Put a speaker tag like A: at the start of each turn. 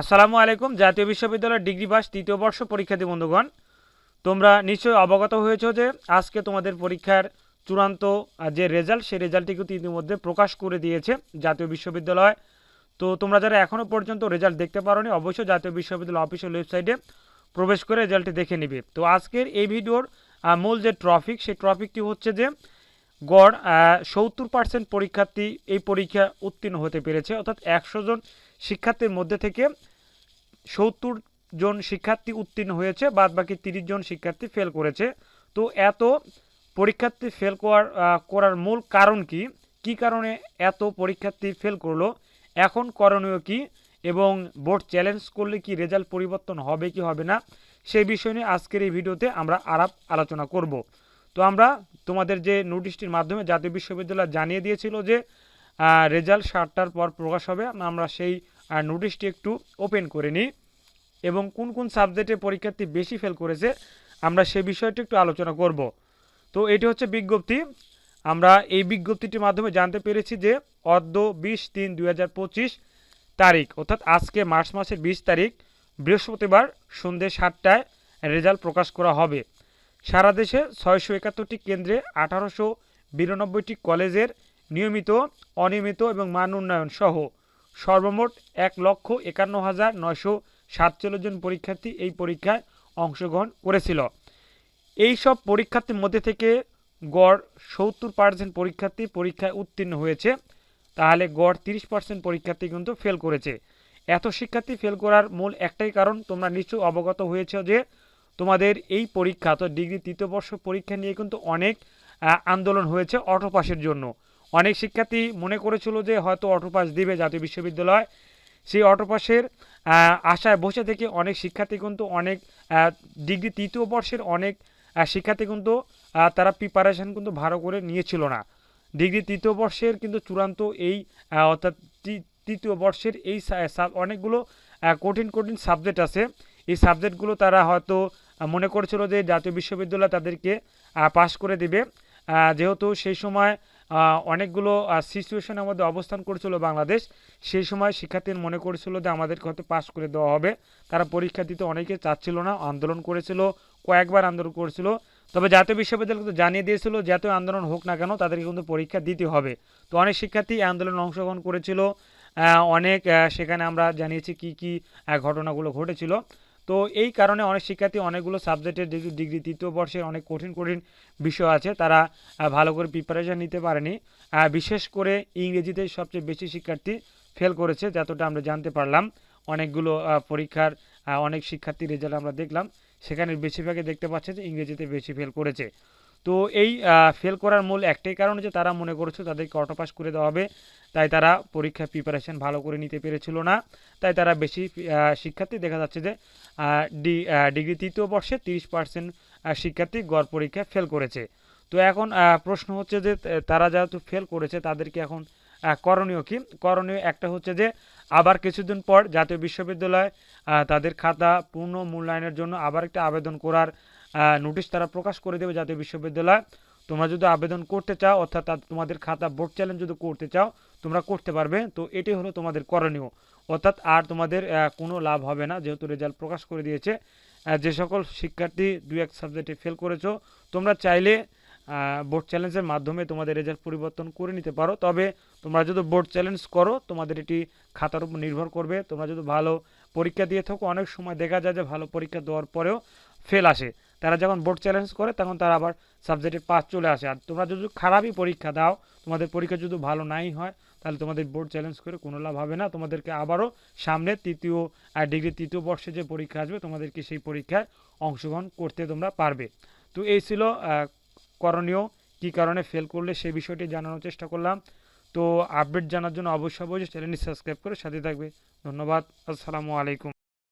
A: আসসালামু আলাইকুম, জাতীয় বিশ্ববিদ্যালয়ের ডিগ্রি পাস তৃতীয় বর্ষ পরীক্ষার্থী বন্ধুগণ। তোমরা নিশ্চয়ই অবগত হয়েছো যে আজকে তোমাদের পরীক্ষার চূড়ান্ত যে রেজাল্ট, সেই রেজাল্টটি কিন্তু ইতিমধ্যে প্রকাশ করে দিয়েছে জাতীয় বিশ্ববিদ্যালয়। তো তোমরা যারা এখনও পর্যন্ত রেজাল্ট দেখতে পারোনি, অবশ্যই জাতীয় বিশ্ববিদ্যালয় অফিসিয়াল ওয়েবসাইটে প্রবেশ করে রেজাল্টটি দেখে নিবে। তো আজকের এই ভিডিওর মূল যে ট্রফিক, সেই ট্রফিকটি হচ্ছে যে গড় সত্তর পার্সেন্ট পরীক্ষার্থী এই পরীক্ষা উত্তীর্ণ হতে পেরেছে। অর্থাৎ একশো জন শিক্ষার্থীর মধ্যে থেকে সত্তর জন শিক্ষার্থী উত্তীর্ণ হয়েছে বাদ বাকি তিরিশ জন শিক্ষার্থী ফেল করেছে। তো এত পরীক্ষার্থী ফেল করার করার মূল কারণ কি? কি কারণে এত পরীক্ষার্থী ফেল করল? এখন করণীয় কি? এবং বোর্ড চ্যালেঞ্জ করলে কি রেজাল্ট পরিবর্তন হবে কি হবে না? সেই বিষয় নিয়ে আজকের এই ভিডিওতে আমরা আলাপ আলোচনা করব। তো আমরা তোমাদের যে নোটিশটির মাধ্যমে জাতীয় বিশ্ববিদ্যালয় জানিয়ে দিয়েছিল যে রেজাল্ট সাতটার পর প্রকাশ হবে, আমরা সেই আহ, নোটিশটি একটু ওপেন করে নিই। এবং কোন কোন সাবজেক্টে পরীক্ষার্থী বেশি ফেল করেছে আমরা সে বিষয়টি একটু আলোচনা করব। তো এটি হচ্ছে বিজ্ঞপ্তি। আমরা এই বিজ্ঞপ্তিটির মাধ্যমে জানতে পেরেছি যে অদ্য বিশ তিন দুই তারিখ অর্থাৎ আজকে মার্চ মাসের বিশ তারিখ বৃহস্পতিবার সন্ধ্যে সাতটায় রেজাল্ট প্রকাশ করা হবে। সারা দেশে ছয়শো একাত্তরটি কেন্দ্রে আঠারোশো বিরানব্বইটি কলেজের নিয়মিত অনিয়মিত এবং মান উন্নয়ন সহ সর্বমোট এক লক্ষ একান্ন হাজার নয়শো সাতচল্লিশ জন পরীক্ষার্থী এই পরীক্ষায় অংশগ্রহণ করেছিল। এই সব পরীক্ষার্থীর মধ্যে থেকে গড় সত্তর পার্সেন্ট পরীক্ষার্থী পরীক্ষায় উত্তীর্ণ হয়েছে, তাহলে গড় তিরিশ পার্সেন্ট পরীক্ষার্থী কিন্তু ফেল করেছে। এত শিক্ষার্থী ফেল করার মূল একটাই কারণ তোমরা নিশ্চয়ই অবগত হয়েছে যে তোমাদের এই পরীক্ষা তো ডিগ্রি তৃতীয় বর্ষ পরীক্ষা নিয়ে কিন্তু অনেক আন্দোলন হয়েছে অটো পাসের জন্য। অনেক শিক্ষার্থী মনে করেছিল যে হয়তো অটো পাস দিবে জাতীয় বিশ্ববিদ্যালয়। সেই অটো পাসের আশায় বসে থেকে অনেক শিক্ষার্থী কিন্তু অনেক ডিগ্রি তৃতীয় বর্ষের অনেক শিক্ষার্থী কিন্তু তারা প্রিপারেশন কিন্তু ভালো করে নিয়েছিল না। ডিগ্রি তৃতীয় বর্ষের কিন্তু চূড়ান্ত এই অর্থাৎ তৃতীয় বর্ষের এই অনেকগুলো কঠিন কঠিন সাবজেক্ট আছে। এই সাবজেক্টগুলো তারা হয়তো মনে করেছিল যে জাতীয় বিশ্ববিদ্যালয় তাদেরকে পাশ করে দেবে। যেহেতু সেই সময় অনেকগুলো সিচুয়েশনের মধ্যে অবস্থান করেছিল বাংলাদেশ। সেই সময় শিক্ষার্থীরা মনে করেছিল যে আমাদেরকে হয়তো পাশ করে দেওয়া হবে। তারা পরীক্ষা দিতে অনেকে চাচ্ছিল না, আন্দোলন করেছিল, কয়েকবার আন্দোলন করেছিল। তবে জাতীয় বিশ্ববিদ্যালয় কিন্তু জানিয়ে দিয়েছিল যত আন্দোলন হোক না কেন, তাদেরকে কিন্তু পরীক্ষা দিতে হবে। তো অনেক শিক্ষার্থী আন্দোলনে অংশগ্রহণ করেছিল। অনেক সেখানে আমরা জানিয়েছি কি কি ঘটনাগুলো ঘটেছিল। তো এই কারণে অনেক শিক্ষার্থী অনেকগুলো সাবজেক্টের যেহেতু ডিগ্রি তৃতীয় বর্ষের অনেক কঠিন কঠিন বিষয় আছে। তারা ভালো করে প্রিপারেশান নিতে পারেনি। বিশেষ করে ইংরেজিতে সবচেয়ে বেশি শিক্ষার্থী ফেল করেছে, যতটা আমরা জানতে পারলাম। অনেকগুলো পরীক্ষার অনেক শিক্ষার্থী রেজাল্ট আমরা দেখলাম। সেখানে বেশিরভাগই দেখতে পাচ্ছে যে ইংরেজিতে বেশি ফেল করেছে। তো এই ফেল করার মূল একটাই কারণ যে তারা মনে করেছে তাদেরকে অটো পাস করে দেওয়া হবে। তাই তারা পরীক্ষা প্রিপারেশন ভালো করে নিতে পেরেছিল না। তাই তারা বেশি শিক্ষার্থী দেখা যাচ্ছে যে ডি ডিগ্রি তৃতীয় বর্ষে তিরিশ পার্সেন্ট শিক্ষার্থী গড় পরীক্ষায় ফেল করেছে। তো এখন প্রশ্ন হচ্ছে যে তারা যেহেতু ফেল করেছে তাদেরকে এখন করণীয় কি? করণীয় একটা হচ্ছে যে, আবার কিছুদিন পর জাতীয় বিশ্ববিদ্যালয় তাদের খাতা পূর্ণ মূল্যায়নের জন্য আবার একটা আবেদন করার নোটিশ তারা প্রকাশ করে দেবে জাতীয় বিশ্ববিদ্যালয়। তোমরা যদি আবেদন করতে চাও, অর্থাৎ তোমাদের খাতা বোর্ড চ্যালেঞ্জ যদি করতে চাও, তোমরা করতে পারবে। তো এটাই হলো তোমাদের করণীয়। অর্থাৎ আর তোমাদের কোনো লাভ হবে না, যেহেতু রেজাল্ট প্রকাশ করে দিয়েছে। যে সকল শিক্ষার্থী দু এক সাবজেক্টে ফেল করেছ, তোমরা চাইলে বোর্ড চ্যালেঞ্জের মাধ্যমে তোমাদের রেজাল্ট পরিবর্তন করে নিতে পারো। তবে তোমরা যদি বোর্ড চ্যালেঞ্জ করো, তোমাদের এটি খাতার উপর নির্ভর করবে। তোমরা যদি ভালো পরীক্ষা দিয়ে থাকো, অনেক সময় দেখা যায় যে ভালো পরীক্ষা দেওয়ার পরেও ফেল আসে। তারা যখন বোর্ড চ্যালেঞ্জ করে, তখন তারা আবার সাবজেক্টে পাস চলে আসে। আর তোমরা যদি খারাপই পরীক্ষা দাও, তোমাদের পরীক্ষা যদি ভালো নাই হয়, তাহলে তোমাদের বোর্ড চ্যালেঞ্জ করে কোনো লাভ হবে না। তোমাদেরকে আবারও সামনে তৃতীয় ডিগ্রি তৃতীয় বর্ষে যে পরীক্ষা আসবে, তোমাদেরকে সেই পরীক্ষায় অংশগ্রহণ করতে তোমরা পারবে। তো এই ছিল করণীয়, কী কারণে ফেল করলে সেই বিষয়টি জানানোর চেষ্টা করলাম। তো আপডেট জানার জন্য অবশ্যই অবশ্যই চ্যানেলটি সাবস্ক্রাইব করে সাথে থাকবে। ধন্যবাদ। আসসালামু আলাইকুম।